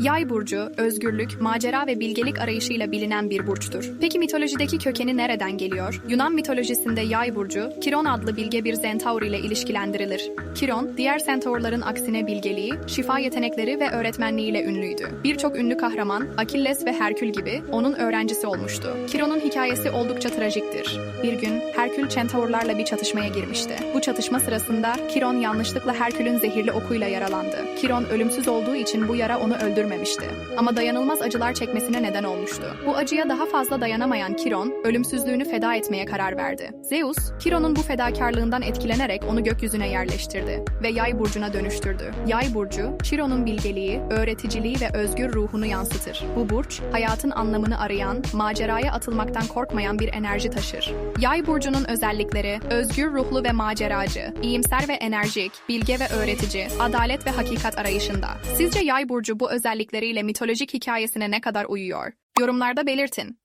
Yay burcu, özgürlük, macera ve bilgelik arayışıyla bilinen bir burçtur. Peki mitolojideki kökeni nereden geliyor? Yunan mitolojisinde Yay burcu, Kiron adlı bilge bir zentaur ile ilişkilendirilir. Kiron, diğer centaurların aksine bilgeliği, şifa yetenekleri ve öğretmenliğiyle ünlüydü. Birçok ünlü kahraman, Akilles ve Herkül gibi onun öğrencisi olmuştu. Kiron'un hikayesi oldukça trajiktir. Bir gün Herkül centaurlarla bir çatışmaya girmişti. Bu çatışma sırasında Kiron yanlışlıkla Herkül'ün zehirli okuyla yaralandı. Kiron ölümsüz olduğu için bu yara onu öldürmemişti. Ama dayanılmaz acılar çekmesine neden olmuştu. Bu acıya daha fazla dayanamayan Kiron, ölümsüzlüğünü feda etmeye karar verdi. Zeus, Kiron'un bu fedakarlığından etkilenerek onu gökyüzüne yerleştirdi ve Yay burcuna dönüştürdü. Yay burcu, Chiron'un bilgeliği, öğreticiliği ve özgür ruhunu yansıtır. Bu burç, hayatın anlamını arayan, maceraya atılmaktan korkmayan bir enerji taşır. Yay burcunun özellikleri, özgür ruhlu ve maceracı, iyimser ve enerjik, bilge ve öğretici, adalet ve hakikat arayışında. Sizce Yay burcu bu özellikleriyle mitolojik hikayesine ne kadar uyuyor? Yorumlarda belirtin.